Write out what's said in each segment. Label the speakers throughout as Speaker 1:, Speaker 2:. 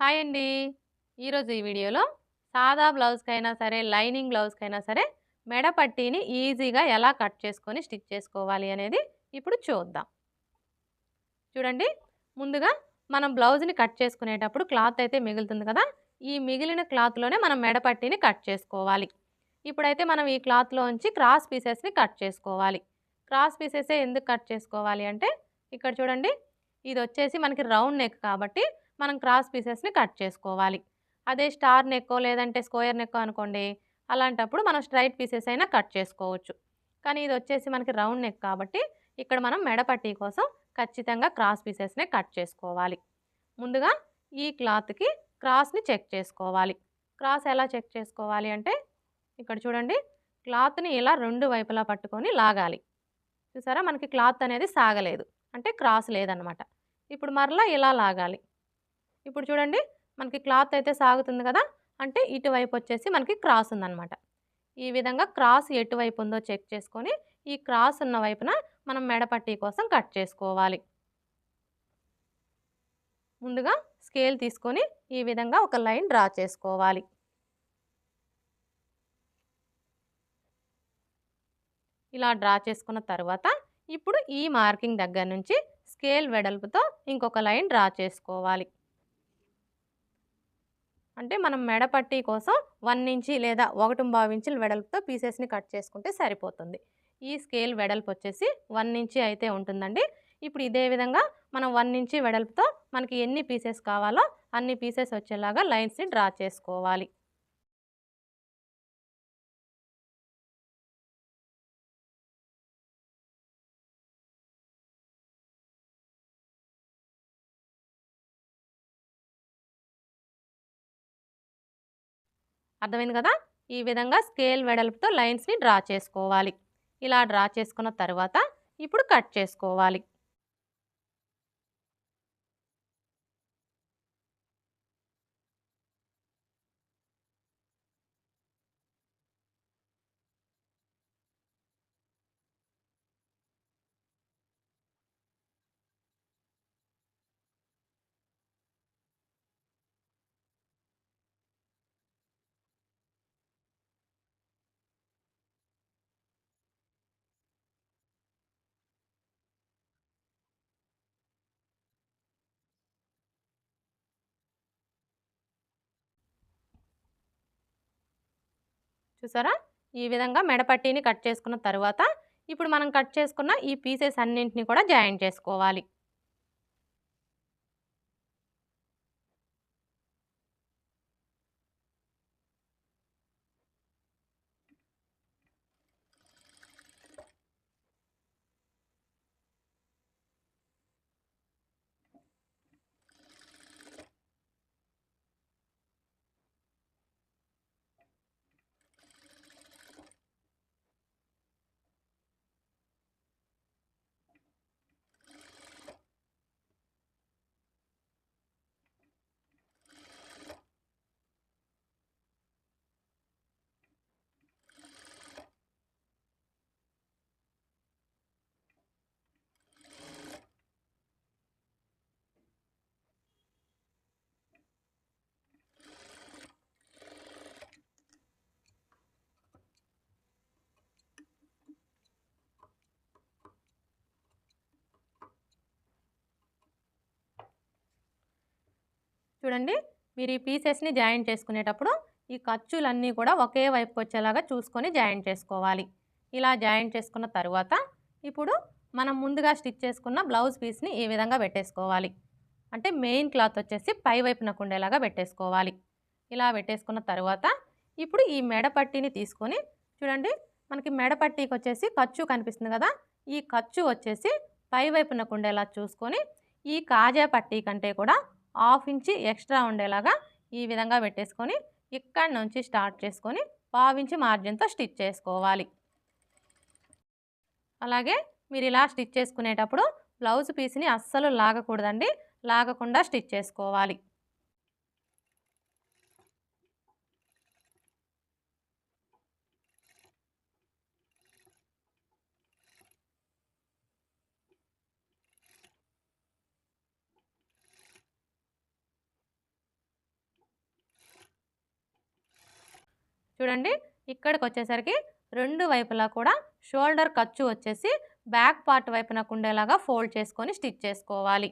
Speaker 1: Hi అండి. ఈరోజు ఈ వీడియోలో సాదా బ్లౌజ్కైనా సరే లైనింగ్ బ్లౌజ్కైనా సరే మెడ పట్టీని ఈజీగా ఎలా కట్ చేసుకొని స్టిచ్ చేసుకోవాలి అనేది ఇప్పుడు చూద్దాం. చూడండి ముందుగా మనం బ్లౌజ్ని కట్ చేసుకునేటప్పుడు క్లాత్ అయితే మిగులుతుంది కదా ఈ మిగిలిన క్లాత్లోనే మనం మెడ పట్టీని కట్ చేసుకోవాలి. ఇప్పుడైతే మనం ఈ క్లాత్లో ఉంచి క్రాస్ పీసెస్ని కట్ చేసుకోవాలి. క్రాస్ పీసెసే ఎందుకు కట్ చేసుకోవాలి అంటే ఇక్కడ చూడండి ఇది వచ్చేసి మనకి రౌండ్ నెక్ కాబట్టి మనం క్రాస్ పీసెస్ని కట్ చేసుకోవాలి. అదే స్టార్ నెక్కో లేదంటే స్క్వేర్ నెక్కో అనుకోండి అలాంటప్పుడు మనం స్ట్రైట్ పీసెస్ అయినా కట్ చేసుకోవచ్చు. కానీ ఇది వచ్చేసి మనకి రౌండ్ నెక్ కాబట్టి ఇక్కడ మనం మెడపట్టీ కోసం ఖచ్చితంగా క్రాస్ పీసెస్నే కట్ చేసుకోవాలి. ముందుగా ఈ క్లాత్కి క్రాస్ని చెక్ చేసుకోవాలి. క్రాస్ ఎలా చెక్ చేసుకోవాలి అంటే ఇక్కడ చూడండి క్లాత్ని ఇలా రెండు వైపులా పట్టుకొని లాగాలి. చూసారా? మనకి క్లాత్ అనేది సాగలేదు. అంటే క్రాస్ లేదనమాట. ఇప్పుడు మరలా ఇలా లాగాలి. ఇప్పుడు చూడండి మనకి క్లాత్ అయితే సాగుతుంది కదా అంటే ఇటువైపు వచ్చేసి మనకి క్రాస్ ఉందన్నమాట. ఈ విధంగా క్రాస్ ఎటువైపు ఉందో చెక్ చేసుకొని ఈ క్రాస్ ఉన్న వైపున మనం మెడపట్టీ కోసం కట్ చేసుకోవాలి. ముందుగా స్కేల్ తీసుకొని ఈ విధంగా ఒక లైన్ డ్రా చేసుకోవాలి. ఇలా డ్రా చేసుకున్న తర్వాత ఇప్పుడు ఈ మార్కింగ్ దగ్గర నుంచి స్కేల్ వెడల్పుతో ఇంకొక లైన్ డ్రా చేసుకోవాలి. అంటే మనం మెడపట్టీ కోసం వన్ ఇంచి లేదా ఒకటి ఇంచుల వెడల్పుతో పీసెస్ని కట్ చేసుకుంటే సరిపోతుంది. ఈ స్కేల్ వెడల్పు వచ్చేసి వన్ ఇంచి అయితే ఉంటుందండి. ఇప్పుడు ఇదే విధంగా మనం వన్ ఇంచి వెడల్పుతో మనకి ఎన్ని పీసెస్ కావాలో అన్ని పీసెస్ వచ్చేలాగా లైన్స్ని డ్రా చేసుకోవాలి. అర్థమైంది కదా? ఈ విధంగా స్కేల్ వెడల్పుతో లైన్స్ని డ్రా చేసుకోవాలి. ఇలా డ్రా చేసుకున్న తర్వాత ఇప్పుడు కట్ చేసుకోవాలి. చూసారా? ఈ విధంగా మెడపట్టీని కట్ చేసుకున్న తర్వాత ఇప్పుడు మనం కట్ చేసుకున్న ఈ పీసెస్ అన్నింటినీ కూడా జాయిన్ చేసుకోవాలి. చూడండి. మీరు ఈ పీసెస్ని జాయిన్ చేసుకునేటప్పుడు ఈ ఖర్చులన్నీ కూడా ఒకే వైపుకి వచ్చేలాగా చూసుకొని జాయిన్ చేసుకోవాలి. ఇలా జాయిన్ చేసుకున్న తర్వాత ఇప్పుడు మనం ముందుగా స్టిచ్ చేసుకున్న బ్లౌజ్ పీస్ని ఈ విధంగా పెట్టేసుకోవాలి. అంటే మెయిన్ క్లాత్ వచ్చేసి పై వైపునకు ఉండేలాగా పెట్టేసుకోవాలి. ఇలా పెట్టేసుకున్న తర్వాత ఇప్పుడు ఈ మెడపట్టిని తీసుకొని చూడండి. మనకి మెడపట్టికి వచ్చేసి ఖర్చు కనిపిస్తుంది కదా. ఈ ఖర్చు వచ్చేసి పై వైపునకు ఉండేలా చూసుకొని ఈ కాజా పట్టీ కంటే కూడా హాఫ్ ఇంచి ఎక్స్ట్రా ఉండేలాగా ఈ విధంగా పెట్టేసుకొని ఇక్కడ నుంచి స్టార్ట్ చేసుకొని పావించి మార్జిన్తో స్టిచ్ చేసుకోవాలి. అలాగే మీరు ఇలా స్టిచ్ చేసుకునేటప్పుడు బ్లౌజ్ పీస్ని అస్సలు లాగకూడదండి. లాగకుండా స్టిచ్ చేసుకోవాలి. చూడండి. ఇక్కడికి వచ్చేసరికి రెండు వైపులా కూడా షోల్డర్ ఖర్చు వచ్చేసి బ్యాక్ పార్ట్ వైపునకు ఉండేలాగా ఫోల్డ్ చేసుకొని స్టిచ్ చేసుకోవాలి.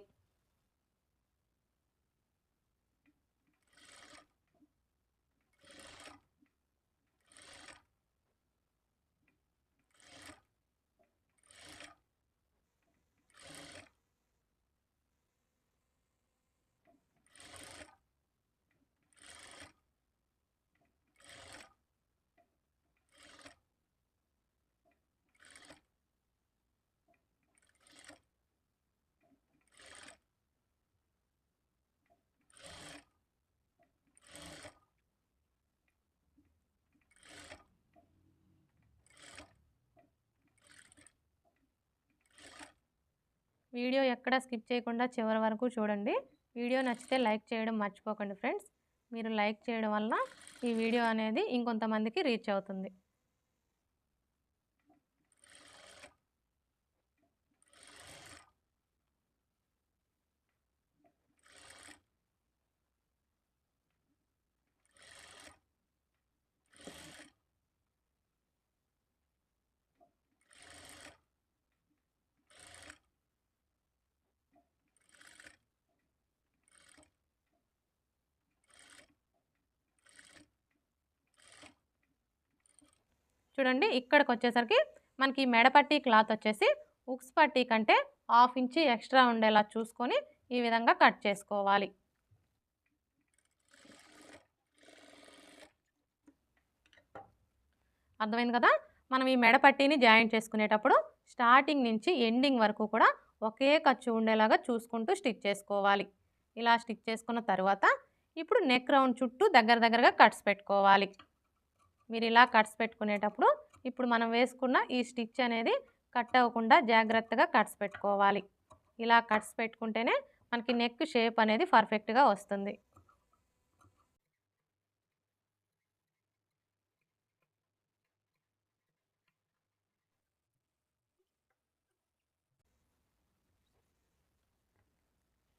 Speaker 1: వీడియో ఎక్కడ స్కిప్ చేయకుండా చివరి వరకు చూడండి. వీడియో నచ్చితే లైక్ చేయడం మర్చిపోకండి ఫ్రెండ్స్. మీరు లైక్ చేయడం వల్ల ఈ వీడియో అనేది ఇంకొంతమందికి రీచ్ అవుతుంది. చూడండి ఇక్కడికి వచ్చేసరికి మనకి ఈ మెడపట్టి క్లాత్ వచ్చేసి ఉక్స్ పట్టి కంటే హాఫ్ ఇంచి ఎక్స్ట్రా ఉండేలా చూసుకొని ఈ విధంగా కట్ చేసుకోవాలి. అర్థమైంది కదా? మనం ఈ మెడపట్టీని జాయింట్ చేసుకునేటప్పుడు స్టార్టింగ్ నుంచి ఎండింగ్ వరకు కూడా ఒకే ఖర్చు ఉండేలాగా చూసుకుంటూ స్టిచ్ చేసుకోవాలి. ఇలా స్టిచ్ చేసుకున్న తర్వాత ఇప్పుడు నెక్ రౌండ్ చుట్టూ దగ్గర దగ్గరగా కట్స్ పెట్టుకోవాలి. మీరు ఇలా కట్స్ పెట్టుకునేటప్పుడు ఇప్పుడు మనం వేసుకున్న ఈ స్టిచ్ అనేది కట్ అవ్వకుండా జాగ్రత్తగా కట్స్ పెట్టుకోవాలి. ఇలా కట్స్ పెట్టుకుంటేనే మనకి నెక్ షేప్ అనేది పర్ఫెక్ట్గా వస్తుంది.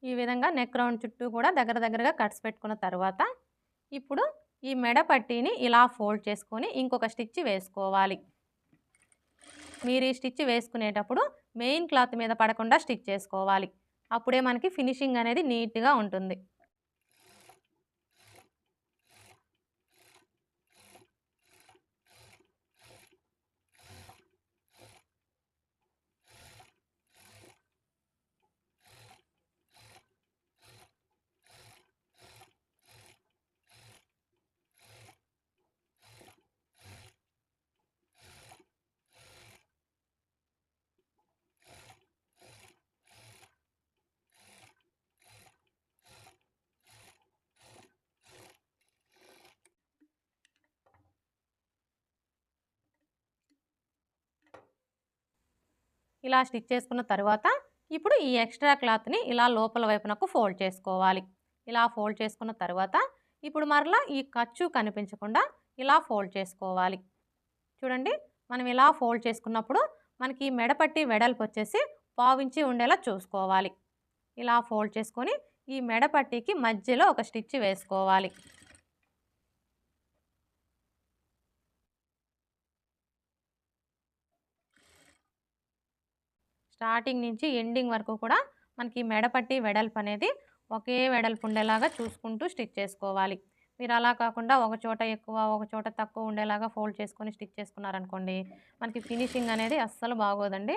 Speaker 1: ఈ విధంగా నెక్ రౌండ్ చుట్టూ కూడా దగ్గర దగ్గరగా కట్స్ పెట్టుకున్న తర్వాత ఇప్పుడు ఈ మెడ పట్టీని ఇలా ఫోల్డ్ చేసుకొని ఇంకొక స్టిచ్ వేసుకోవాలి. మీరు ఈ స్టిచ్ వేసుకునేటప్పుడు మెయిన్ క్లాత్ మీద పడకుండా స్టిచ్ చేసుకోవాలి. అప్పుడే మనకి ఫినిషింగ్ అనేది నీట్గా ఉంటుంది. ఇలా స్టిచ్ చేసుకున్న తర్వాత ఇప్పుడు ఈ ఎక్స్ట్రా క్లాత్ని ఇలా లోపల వైపునకు ఫోల్డ్ చేసుకోవాలి. ఇలా ఫోల్డ్ చేసుకున్న తర్వాత ఇప్పుడు మరలా ఈ ఖర్చు కనిపించకుండా ఇలా ఫోల్డ్ చేసుకోవాలి. చూడండి మనం ఇలా ఫోల్డ్ చేసుకున్నప్పుడు మనకి ఈ మెడపట్టి వెడల్పు వచ్చేసి పావించి ఉండేలా చూసుకోవాలి. ఇలా ఫోల్డ్ చేసుకొని ఈ మెడపట్టికి మధ్యలో ఒక స్టిచ్ వేసుకోవాలి. స్టార్టింగ్ నుంచి ఎండింగ్ వరకు కూడా మనకి మెడపట్టి వెడల్పు అనేది ఒకే వెడల్పు ఉండేలాగా చూసుకుంటూ స్టిచ్ చేసుకోవాలి. మీరు అలా కాకుండా ఒక చోట ఎక్కువ ఒక చోట తక్కువ ఉండేలాగా ఫోల్డ్ చేసుకొని స్టిచ్ చేసుకున్నారనుకోండి మనకి ఫినిషింగ్ అనేది అస్సలు బాగోదండి.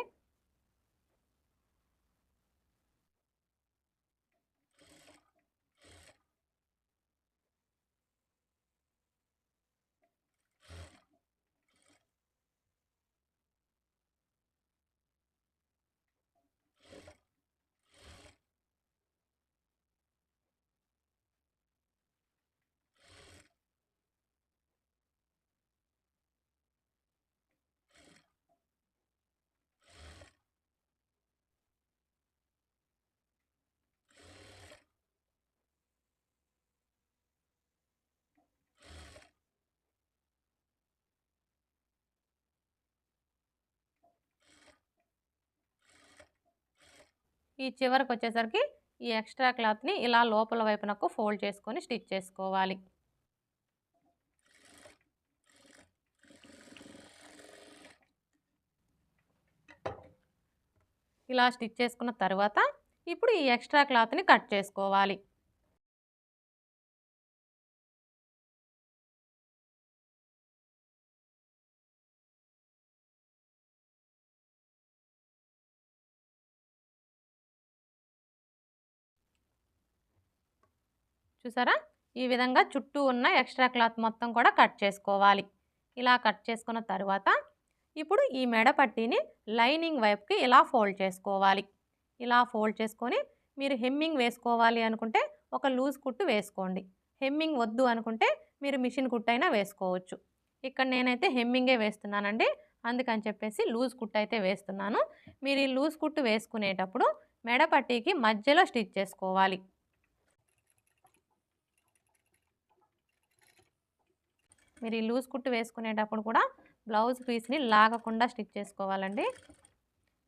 Speaker 1: ఈ చివరికి వచ్చేసరికి ఈ ఎక్స్ట్రా క్లాత్ని ఇలా లోపల వైపునకు ఫోల్డ్ చేసుకొని స్టిచ్ చేసుకోవాలి. ఇలా స్టిచ్ చేసుకున్న తర్వాత ఇప్పుడు ఈ ఎక్స్ట్రా క్లాత్ని కట్ చేసుకోవాలి. చూసారా? ఈ విధంగా చుట్టూ ఉన్న ఎక్స్ట్రా క్లాత్ మొత్తం కూడా కట్ చేసుకోవాలి. ఇలా కట్ చేసుకున్న తర్వాత ఇప్పుడు ఈ మెడ పట్టీని లైనింగ్ వైపుకి ఇలా ఫోల్డ్ చేసుకోవాలి. ఇలా ఫోల్డ్ చేసుకొని మీరు హెమ్మింగ్ వేసుకోవాలి అనుకుంటే ఒక లూజ్ కుట్టు వేసుకోండి. హెమ్మింగ్ వద్దు అనుకుంటే మీరు మిషన్ కుట్టైనా అయినా వేసుకోవచ్చు. ఇక్కడ నేనైతే హెమ్మింగే వేస్తున్నానండి. అందుకని చెప్పేసి లూజ్ కుట్టు అయితే వేస్తున్నాను. మీరు ఈ లూజ్ కుట్టు వేసుకునేటప్పుడు మెడ పట్టీకి మధ్యలో స్టిచ్ చేసుకోవాలి. మీరు ఈ లూజ్ కుట్టు వేసుకునేటప్పుడు కూడా బ్లౌజ్ పీస్ని లాగకుండా స్టిచ్ చేసుకోవాలండి.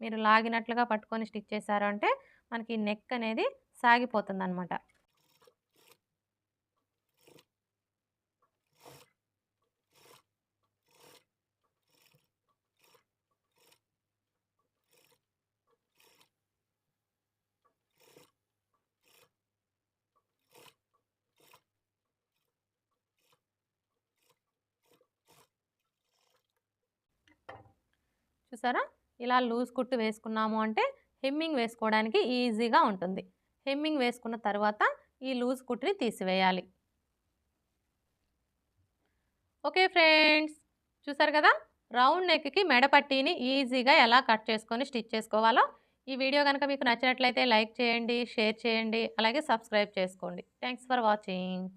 Speaker 1: మీరు లాగినట్లుగా పట్టుకొని స్టిచ్ చేశారు అంటే మనకి నెక్ అనేది సాగిపోతుంది అనమాట చూసారా? ఇలా లూజ్ కుట్టు వేసుకున్నాము అంటే హెమ్మింగ్ వేసుకోవడానికి ఈజీగా ఉంటుంది. హెమ్మింగ్ వేసుకున్న తర్వాత ఈ లూజ్ కుట్టుని తీసివేయాలి. ఓకే ఫ్రెండ్స్ చూసారు కదా? రౌండ్ నెక్కి మెడపట్టీని ఈజీగా ఎలా కట్ చేసుకొని స్టిచ్ చేసుకోవాలో ఈ వీడియో కనుక మీకు నచ్చినట్లయితే లైక్ చేయండి షేర్ చేయండి అలాగే సబ్స్క్రైబ్ చేసుకోండి. Thanks for watching.